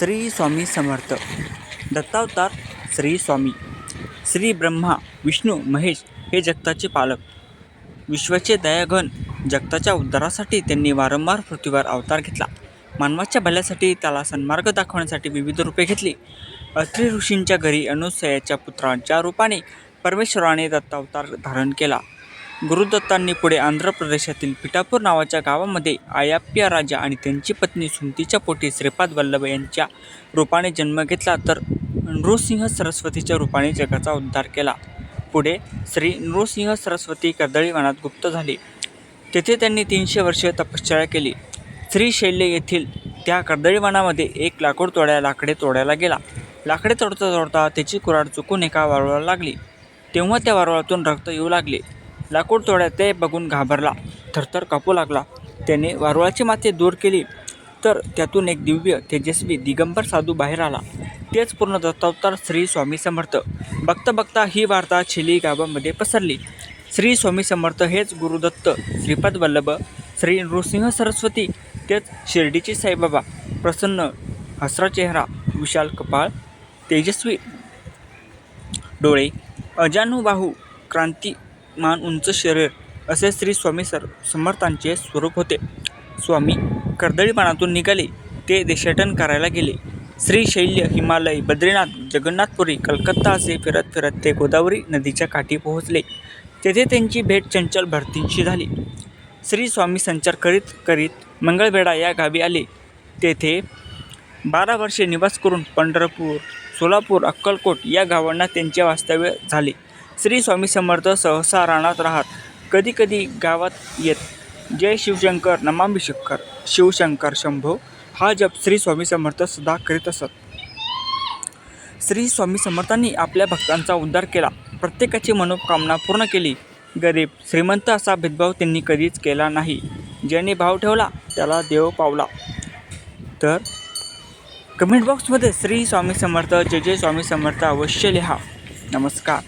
श्री स्वामी समर्थ. दत्तावतार श्री स्वामी. श्री ब्रह्मा विष्णू महेश हे जगताचे पालक. विश्वाचे दयाघन जगताच्या उद्धारासाठी त्यांनी वारंवार पृथ्वीवर अवतार घेतला. मानवाच्या भल्यासाठी त्याला सन्मार्ग दाखवण्यासाठी विविध रूपे घेतली. अत्रि ऋषींच्या घरी अनुसयाच्या पुत्रांच्या रूपाने परमेश्वराने दत्तावतार धारण केला. गुरुदत्तांनी पुढे आंध्र प्रदेशातील पिठापूर नावाच्या गावामध्ये आयाप्या राजा आणि त्यांची पत्नी सुमतीच्या पोटी श्रीपाद वल्लभ यांच्या रूपाने जन्म घेतला तर नृसिंह सरस्वतीच्या रूपाने जगाचा उद्धार केला. पुढे श्री नृसिंह सरस्वती कर्दळी वनात गुप्त झाली. तेथे त्यांनी तीनशे वर्षे तपश्चर्या केली. श्रीशैल्य येथील त्या कर्दळी वनामध्ये एक लाकूड तोड्या लाकडे तोडायला गेला. लाकडे तोडता तोडता त्याची कुराड चुकून एका वारुळाला लागली. तेव्हा त्या वारुळातून रक्त येऊ लागले. लाकूड तोड्या ते बघून घाबरला. थरथर कापू लागला. त्याने वारुळाची माती दूर केली. तर त्यातून एक दिव्य तेजस्वी दिगंबर साधू बाहेर आला. तेच पूर्ण दत्तावतार श्री स्वामी समर्थ. बघता बघता ही वार्ता छिली गावामध्ये पसरली. श्री स्वामी समर्थ हेच गुरुदत्त श्रीपाद वल्लभ श्री नृसिंह सरस्वती तेच शिर्डीचे साईबाबा प्रसन्न हसरा चेहरा विशाल कपाळ तेजस्वी डोळे अजानू वाहू क्रांती मान उंच शरीर असे श्री स्वामी सर समर्थांचे स्वरूप होते. स्वामी कर्दळीपानातून निघाले. ते देशाटन करायला गेले. श्रीशैल्य हिमालय बद्रीनाथ जगन्नाथपुरी कलकत्ता असे फिरत फिरत ते गोदावरी नदीच्या काठी पोहोचले. तेथे त्यांची भेट चंचल भरतींशी झाली. श्री स्वामी संचार करीत करीत मंगळबेडा या गावी आले. तेथे बारा वर्षे निवास करून पंढरपूर सोलापूर अक्कलकोट या गावांना त्यांचे वास्तव्य झाले. श्री स्वामी समर्थ सहसा रानात राहत. कधी कधी गावात येत. जय शिवशंकर नमामि शंकर शिवशंकर शंभो. हा जप श्री स्वामी समर्थ सदा करीत असत. श्री स्वामी समर्थांनी आपल्या भक्तांचा उद्धार केला. प्रत्येकाची मनोकामना पूर्ण केली. गरीब श्रीमंत असा भेदभाव त्यांनी कधीच केला नाही. ज्याने भाव ठेवला त्याला देव पावला. तर कमेंट बॉक्समध्ये श्री स्वामी समर्थ जय जय स्वामी समर्थ अवश्य लिहा. नमस्कार.